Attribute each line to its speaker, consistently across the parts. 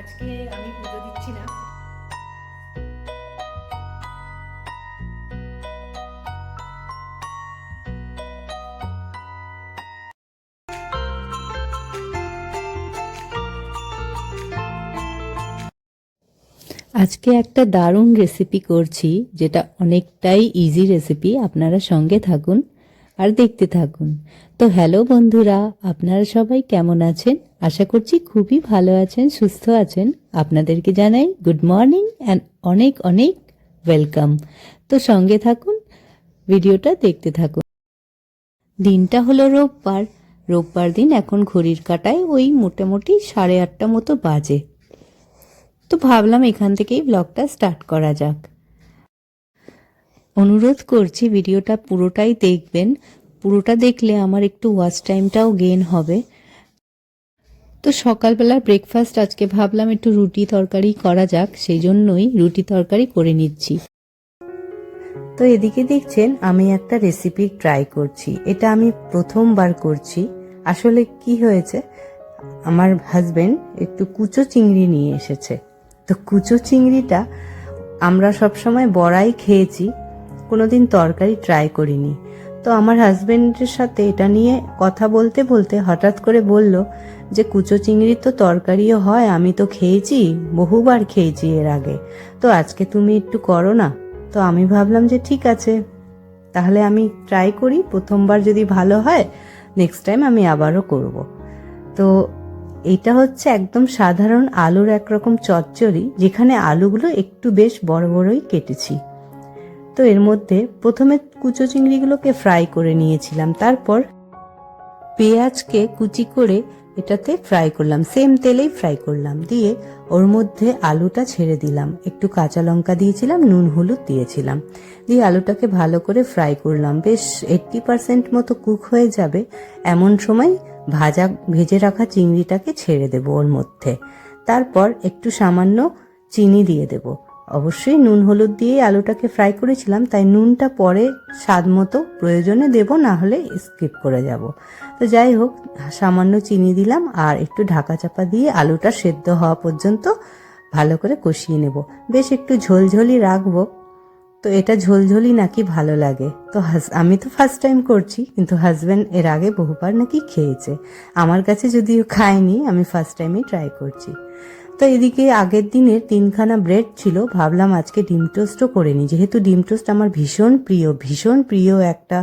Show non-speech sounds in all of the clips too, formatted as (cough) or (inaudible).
Speaker 1: আজকে আমি পুজো দিচ্ছি না।
Speaker 2: আজকে একটা দারুণ রেসিপি করছি, যেটা অনেকটাই ইজি রেসিপি আপনারা সঙ্গে থাকুন। আর দেখতে থাকুন। তো হ্যালো বন্ধুরা, আপনারা সবাই কেমন আছেন? আশা করছি খুবই ভালো আছেন, সুস্থ আছেন। আপনাদেরকে জানাই গুড মর্নিং অ্যান্ড অনেক অনেক ওয়েলকাম। তো সঙ্গে থাকুন, ভিডিওটা দেখতে থাকুন। দিনটা হলো রোববার। রোববার দিন এখন ঘড়ির কাটায় ওই মোটামুটি সাড়ে আটটা মতো বাজে। তো ভাবলাম এখান থেকেই ব্লগটা স্টার্ট করা যাক। অনুরোধ করছি ভিডিওটা পুরোটাই দেখবেন। পুরোটা দেখলে আমার একটু ওয়াচ টাইমটাও গেন হবে। তো সকালবেলা ব্রেকফাস্ট আজকে ভাবলাম একটু রুটি তরকারি করা যাক, সেই জন্যই রুটি তরকারি করে নিচ্ছি। তো এদিকে দেখছেন, আমি একটা রেসিপি ট্রাই করছি। এটা আমি প্রথমবার করছি। আসলে কি হয়েছে? আমার হাজবেন্ড একটু কুচো চিংড়ি নিয়ে এসেছে। তো কুচো চিংড়িটা আমরা সবসময় বড়াই খেয়েছি কোনোদিন তরকারি ট্রাই করিনি। তো আমার হাজবেন্ডের সাথে এটা নিয়ে কথা বলতে বলতে হঠাৎ করে বলল যে, কুচো চিংড়ির তো তরকারিও হয়, আমি তো খেয়েছি, বহুবার খেয়েছি এর আগে। তো আজকে তুমি একটু করো না। তো আমি ভাবলাম যে, ঠিক আছে, তাহলে আমি ট্রাই করি, প্রথমবার যদি ভালো হয় নেক্সট টাইম আমি আবারও করব। তো এটা হচ্ছে একদম সাধারণ আলুর একরকম চচ্চড়ি, যেখানে আলুগুলো একটু বেশ বড় বড়ই কেটেছি। তো এর মধ্যে প্রথমে কুচো চিংড়িগুলোকে ফ্রাই করে নিয়েছিলাম। তারপর পেঁয়াজকে কুচি করে এটাতে ফ্রাই করলাম। সেম তেলেই ফ্রাই করলাম। দিয়ে ওর মধ্যে আলুটা ছেড়ে দিলাম। একটু কাঁচা লঙ্কা দিয়েছিলাম, নুন, হলুদ দিয়েছিলাম। দিয়ে আলুটাকে ভালো করে ফ্রাই করলাম। বেশ এইট্টি পার্সেন্ট মতো কুক হয়ে যাবে। এমন সময় ভাজা, ভেজে রাখা চিংড়িটাকে ছেড়ে দেব ওর মধ্যে। তারপর একটু সামান্য চিনি দিয়ে দেব। অবশ্যই নুন হলুদ দিয়ে আলুটাকে ফ্রাই করেছিলাম, তাই নুনটা পরে স্বাদ মতো প্রয়োজনে দেব, না হলে স্কিপ করে যাব। তো যাই হোক, সামান্য চিনি দিলাম আর একটু ঢাকা চাপা দিয়ে আলুটা সেদ্ধ হওয়া পর্যন্ত ভালো করে কষিয়ে নেব। বেশ একটু ঝোলঝোলি রাখব। তো এটা ঝোলঝোলি নাকি ভালো লাগে। তো আমি তো ফার্স্ট টাইম করছি, কিন্তু হাজব্যান্ড এর আগে বহুবার নাকি খেয়েছে। আমার কাছে যদিও খায়নি, আমি ফার্স্ট টাইমই ট্রাই করছি। তো এদিকে আগের দিনের তিনখানা ব্রেড ছিল। ভাবলাম আজকে ডিম টোস্টও করে নিই। যেহেতু ডিম টোস্ট আমার ভীষণ প্রিয় ভীষণ প্রিয় একটা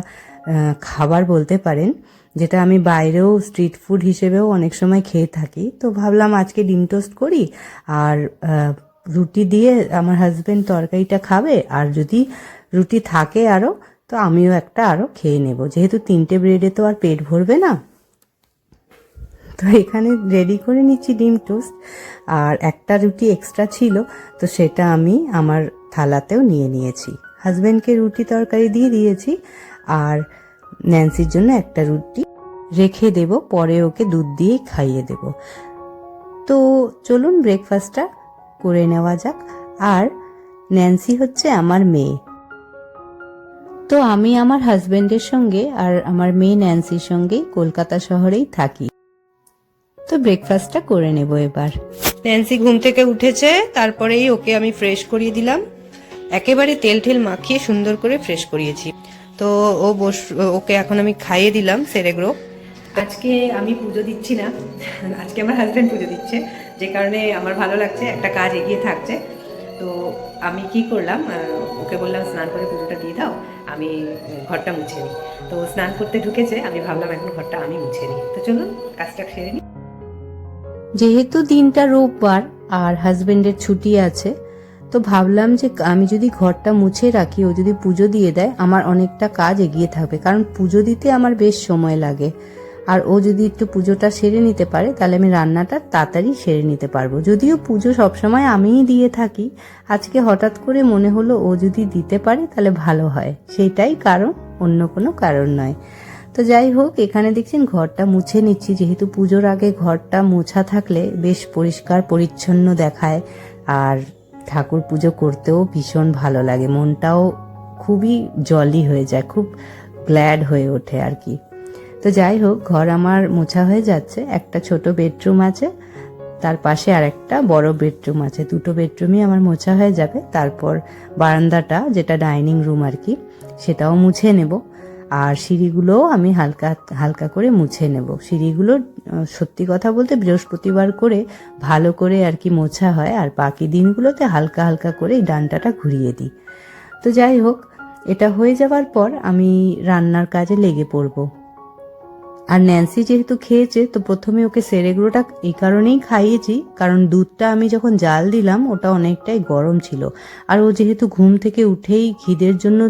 Speaker 2: খাবার বলতে পারেন, যেটা আমি বাইরেও স্ট্রিট ফুড হিসেবেও অনেক সময় খেয়ে থাকি। তো ভাবলাম আজকে ডিম টোস্ট করি আর রুটি দিয়ে আমার হাজব্যান্ড তরকারিটা খাবে। আর যদি রুটি থাকে আরও তো আমিও একটা আরও খেয়ে নেব। যেহেতু তিনটে ব্রেডে তো আর পেট ভরবে না। তো এখানে রেডি করে নিচ্ছি ডিম টোস্ট আর একটা রুটি এক্সট্রা ছিল, তো সেটা আমি আমার থালাতেও নিয়ে নিয়েছি। হাজবেন্ডকে রুটি তরকারি দিয়ে দিয়েছি, আর ন্যান্সির জন্য একটা রুটি রেখে দেব, পরে ওকে দুধ দিয়ে খাইয়ে দেব। তো চলুন ব্রেকফাস্টটা করে নেওয়া যাক, আর ন্যান্সি হচ্ছে আমার মেয়ে। তো আমি আমার হাজবেন্ডের সঙ্গে আর আমার মেয়ে ন্যান্সির সঙ্গেই কলকাতা শহরেই থাকি। ব্রেকফাস্টটা করে নেব এবার।
Speaker 1: ন্যান্সি ঘুম থেকে উঠেছে, তারপরেই ওকে আমি ফ্রেশ করিয়ে দিলাম। একেবারে তেল ঠেল মাখিয়ে সুন্দর করে ফ্রেশ করিয়েছি। তো ও বস, ওকে এখন আমি খাইয়ে দিলাম, সেরেগ্রো। আজকে আমি পুজো দিচ্ছি না, আজকে আমার হাজব্যান্ড পুজো দিচ্ছে। যে কারণে আমার ভালো লাগছে, একটা কাজ এগিয়ে থাকছে। তো আমি কি করলাম ওকে বললাম, স্নান করে পুজোটা দিয়ে দাও, আমি ঘরটা মুছে নিই। তো স্নান করতে ঢুকেছে, আমি ভাবলাম এখন ঘরটা আমি মুছে নিই। তো চলুন, কাজটা সেরে নিই
Speaker 2: যেহেতু দিনটা রোববার আর হাজবেন্ডের ছুটি আছে, তো ভাবলাম যে আমি যদি ঘরটা মুছে রাখি, ও যদি পুজো দিয়ে দেয়, আমার অনেকটা কাজ এগিয়ে থাকবে। কারণ পুজো দিতে আমার বেশ সময় লাগে। আর ও যদি একটু পুজোটা সেরে নিতে পারে, তাহলে আমি রান্নাটা তাড়াতাড়ি সেরে নিতে পারব। যদিও পুজো সবসময় আমিই দিয়ে থাকি, আজকে হঠাৎ করে মনে হলো ও যদি দিতে পারে, তাহলে ভালো হয়। সেটাই কারণ, অন্য কোনো কারণ নয়। তো যাই হোক, এখানে দেখছেন ঘরটা মুছে নিচ্ছি। যেহেতু পুজোর আগে ঘরটা মোছা থাকলে বেশ পরিষ্কার পরিচ্ছন্ন দেখায়। আর ঠাকুর পুজো করতেও ভীষণ ভালো লাগে। মনটাও খুবই জলি হয়ে যায়, খুব গ্ল্যাড হয়ে ওঠে আর কি। তো যাই হোক, ঘর আমার মোছা হয়ে যাচ্ছে। একটা ছোট বেডরুম আছে, তার পাশে আর একটা বড় বেডরুম আছে। দুটো বেডরুমই আমার মোছা হয়ে যাবে। তারপর বারান্দাটা, যেটা ডাইনিং রুম আর কি, সেটাও মুছে নেব। আর সিঁড়িগুলোও আমি হালকা হালকা করে মুছে নেব। সিঁড়িগুলো সত্যি কথা বলতে বৃহস্পতিবার করে ভালো করে আর কি মোছা হয়, আর বাকি দিনগুলোতে হালকা হালকা করে এই ডানটাটা ঘুরিয়ে দিই। তো যাই হোক, এটা হয়ে যাওয়ার পর আমি রান্নার কাজে লেগে পড়ব। আর ন্যান্সি যেহেতু খেয়েছে, তো প্রথমে ওকে সেরেগুলোটা এই কারণেই খাইয়েছি, কারণ দুধটা আমি যখন জাল দিলাম, ওটা অনেকটাই গরম ছিল। আর ও যেহেতু ঘুম থেকে উঠেই খিদের জন্য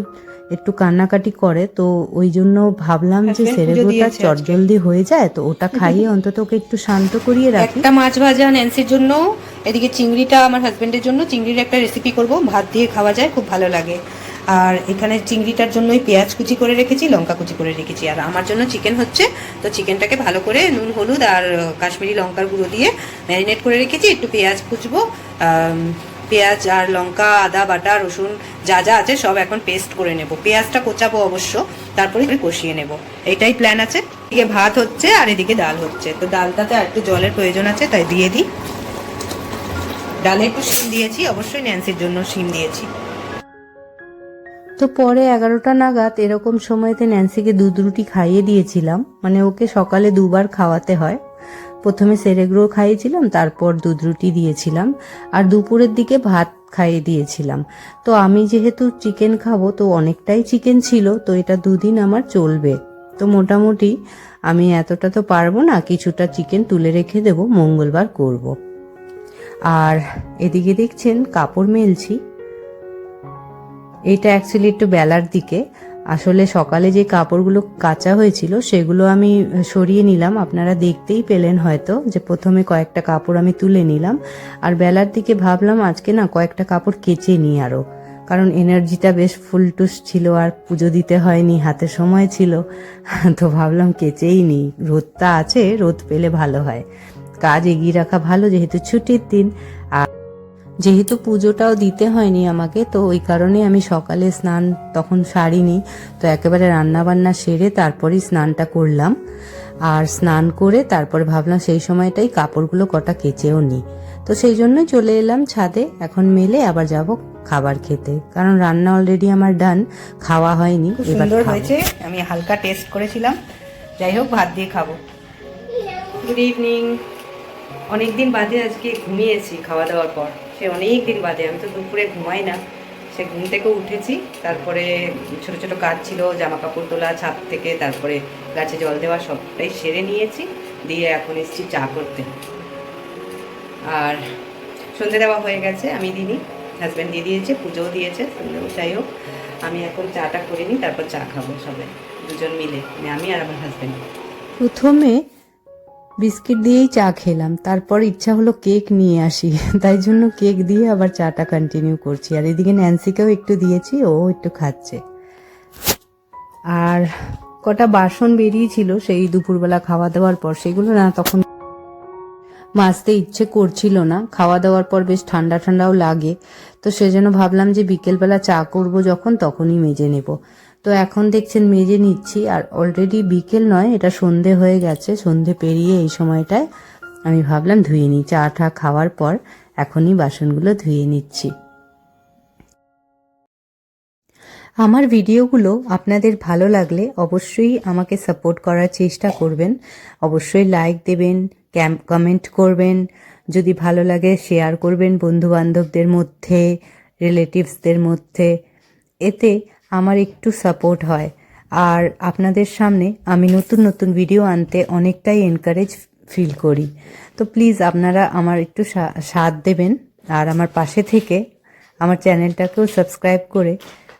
Speaker 2: একটু কান্নাকাটি করে তো ওই জন্য ভাবলাম যে সেরেগুলোটা চটজলদি হয়ে যায় তো ওটা (laughs) খাইয়ে অন্তত ওকে একটু শান্ত করিয়ে রাখি।
Speaker 1: একটা মাছ ভাজা ন্যান্সির জন্য এদিকে চিংড়িটা আমার হাজবেন্ডের জন্য চিংড়ির একটা রেসিপি করব ভাত দিয়ে খাওয়া যায় খুব ভালো লাগে। আর এখানে চিংড়িটার জন্যই পেঁয়াজ কুচি করে রেখেছি লঙ্কা কুচি করে রেখেছি। আর আমার জন্য চিকেন হচ্ছে তো চিকেনটাকে ভালো করে নুন হলুদ আর কাশ্মীরি লঙ্কার গুঁড়ো দিয়ে ম্যারিনেট করে রেখেছি একটু পেঁয়াজ কুচবো পেঁয়াজ আর লঙ্কা, আদা, বাটা, রসুন যা যা আছে সব এখন পেস্ট করে নেব। পেঁয়াজটা কোচাবো অবশ্য, তারপরে কষিয়ে নেব। এটাই প্ল্যান আছে। এদিকে ভাত হচ্ছে আর এদিকে ডাল হচ্ছে। তো ডালটাতে আর একটু জলের প্রয়োজন আছে, তাই দিয়ে দিই। ডালে একটু শিম দিয়েছি, অবশ্যই ন্যান্সির জন্য শিম দিয়েছি।
Speaker 2: তো পরে এগারোটা নাগাদ এরকম সময়তে ন্যান্সিকে দুধ রুটি খাইয়ে দিয়েছিলাম। মানে ওকে সকালে দুবার খাওয়াতে হয়। প্রথমে সেরেগ্রো খাইয়েছিলাম, তারপর দুধ রুটি দিয়েছিলাম, আর দুপুরের দিকে ভাত খাইয়ে দিয়েছিলাম। তো আমি যেহেতু চিকেন খাব, তো অনেকটাই চিকেন ছিল, তো এটা দুদিন আমার চলবে। তো মোটামুটি আমি এতটা তো পারব না, কিছুটা চিকেন তুলে রেখে দেব, মঙ্গলবার করব। আর এদিকে দেখছেন, কাপড় মেলছি। এটা অ্যাকচুয়ালি একটু বেলার দিকে আসলে সকালে যে কাপড়গুলো কাঁচা হয়েছিল, সেগুলো আমি সরিয়ে নিলাম। আপনারা দেখতেই পেলেন হয়তো যে প্রথমে কয়েকটা কাপড় আমি তুলে নিলাম। আর বেলার দিকে ভাবলাম আজকে না কয়েকটা কাপড় কেচে নিই আরও কারণ এনার্জিটা বেশ ফুলটুস ছিল আর পুজো দিতে হয়নি, হাতে সময় ছিল। (laughs) তো ভাবলাম কেচেই নিই। রোদটা আছে, রোদ পেলে ভালো হয়। কাজ এগিয়ে রাখা ভালো, যেহেতু ছুটির দিন। যেহেতু পুজোটাও দিতে হয়নি আমাকে তো ওই কারণে আমি সকালে স্নান তখন সারিনি। তো একেবারে রান্না বান্না সেরে তারপরেই স্নানটা করলাম। আর স্নান করে তারপর ভাবলাম সেই সময়টাই কাপড়গুলো কটা কেচেও নিই তো সেই জন্যই চলে এলাম ছাদে এখন মেলে আবার যাব খাবার খেতে। কারণ রান্না অলরেডি আমার ডান খাওয়া হয়নি এবার
Speaker 1: সুন্দর হয়েছে আমি হালকা টেস্ট করেছিলাম। যাই হোক ভাত দিয়ে খাব। গুড ইভিনিং অনেক দিন বাদে আজকে ঘুমিয়েছি খাওয়া দাওয়ার পর। সে অনেক দিন বাদে, আমি তো দুপুরে ঘুমাই না। সে ঘুম থেকে উঠেছি, তারপরে ছোট ছোট কাজ ছিল জামা কাপড় তোলা, ছাদ থেকে, তারপরে গাছে জল দেওয়া, সবটাই সেরে নিয়েছি, দিয়ে এখন এসেছি চা করতে। আর সন্ধে দেওয়া হয়ে গেছে, আমি দিইনি হাজব্যান্ড দিয়ে দিয়েছে, পুজোও দিয়েছে যাই হোক, আমি এখন চাটা করে নিই, তারপর চা খাব সবাই, দুজন মিলে মানে আমি আর আমার হাজব্যান্ড
Speaker 2: প্রথমে বিস্কিট দিয়েই চা খেলাম। তারপর ইচ্ছা হলো কেক নিয়ে আসি। (laughs) তাই জন্য কেক দিয়ে আবার চাটা কন্টিনিউ করছি। আর এদিকে ন্যান্সিকেও একটু দিয়েছি, ও একটু খাচ্ছে। আর কটা বাসন বেরিয়েছিল সেই দুপুরবেলা খাওয়া দাওয়ার পর, সেগুলো না তখন মাজতে ইচ্ছে করছিল না। খাওয়া দাওয়ার পর বেশ ঠান্ডা ঠান্ডাও লাগে। তো সেজন্য ভাবলাম যে বিকেলবেলা চা করব যখন, তখনই মেজে নেব। তো এখন দেখছেন মেজে নিচ্ছি, আর অলরেডি বিকেল নয়, এটা সন্ধে হয়ে গেছে, সন্ধে পেরিয়ে এই সময়টায় আমি ভাবলাম ধুয়ে নিই, চা টা খাওয়ার পর এখনই বাসনগুলো ধুয়ে নিচ্ছি। আমার ভিডিওগুলো আপনাদের ভালো লাগলে অবশ্যই আমাকে সাপোর্ট করার চেষ্টা করবেন। অবশ্যই লাইক দেবেন কমেন্ট করবেন, যদি ভালো লাগে শেয়ার করবেন বন্ধু বান্ধবদের মধ্যে রিলেটিভসদের মধ্যে। এতে আমার একটু সাপোর্ট হয়। আর আপনাদের সামনে আমি নতুন নতুন ভিডিও আনতে অনেকটাই এনকারেজ ফিল করি। তো প্লিজ আপনারা আমার একটু সাথ দেবেন। আর আমার পাশে থেকে আমার চ্যানেলটাকেও সাবস্ক্রাইব করে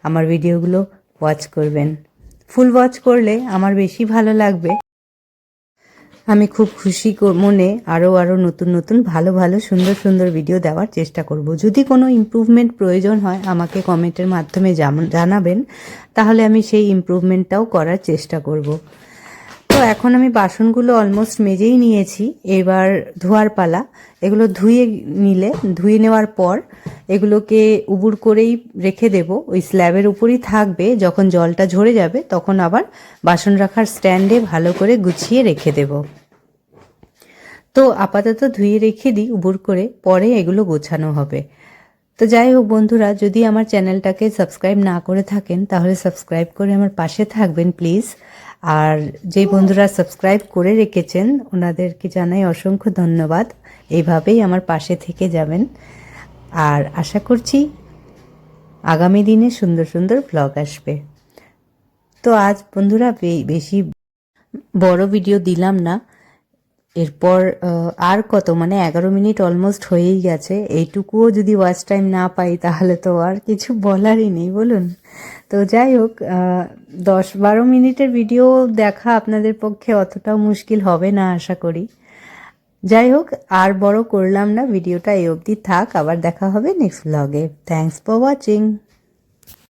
Speaker 2: আমার ভিডিওগুলো ওয়াচ করবেন। ফুল ওয়াচ করলে আমার বেশি ভালো লাগবে। আমি খুব খুশি মনে আরও আরও নতুন নতুন, ভালো ভালো, সুন্দর সুন্দর ভিডিও দেওয়ার চেষ্টা করব। যদি কোনো ইম্প্রুভমেন্ট প্রয়োজন হয়, আমাকে কমেন্টের মাধ্যমে জানাবেন, তাহলে আমি সেই ইম্প্রুভমেন্টটাও করার চেষ্টা করব। তো এখন আমি বাসনগুলো অলমোস্ট মেজেই নিয়েছি। এবার ধোয়ার পালা। এগুলো ধুয়ে নিলে, ধুয়ে নেওয়ার পর এগুলোকে উবুর করেই রেখে দেব। ওই স্ল্যাবের উপরই থাকবে। যখন জলটা ঝরে যাবে, তখন আবার বাসন রাখার স্ট্যান্ডে ভালো করে গুছিয়ে রেখে দেব। তো আপাতত ধুয়ে রেখে দিই উবুর করে। পরে এগুলো গোছানো হবে। তো যাই হোক বন্ধুরা, যদি আমার চ্যানেলটাকে সাবস্ক্রাইব না করে থাকেন, তাহলে সাবস্ক্রাইব করে আমার পাশে থাকবেন, প্লিজ। আর যেই বন্ধুরা সাবস্ক্রাইব করে রেখেছেন, ওনাদেরকে জানাই অসংখ্য ধন্যবাদ। এইভাবেই আমার পাশে থেকে যাবেন। আর আশা করছি আগামী দিনে সুন্দর সুন্দর ব্লগ আসবে। তো আজ বন্ধুরা বেশি বড় ভিডিও দিলাম না। এরপর আর কত মানে এগারো মিনিট অলমোস্ট হয়েই গেছে। এইটুকুও যদি ওয়াচ টাইম না পাই, তাহলে তো আর কিছু বলারই নেই, বলুন। তো যাই হোক দশ বারো মিনিটের ভিডিও দেখা আপনাদের পক্ষে অতটাও মুশকিল হবে না, আশা করি। যাই হোক, আর বড় করলাম না ভিডিওটা এই অবধি থাক, আবার দেখা হবে নেক্সট ব্লগে থ্যাংকস ফর ওয়াচিং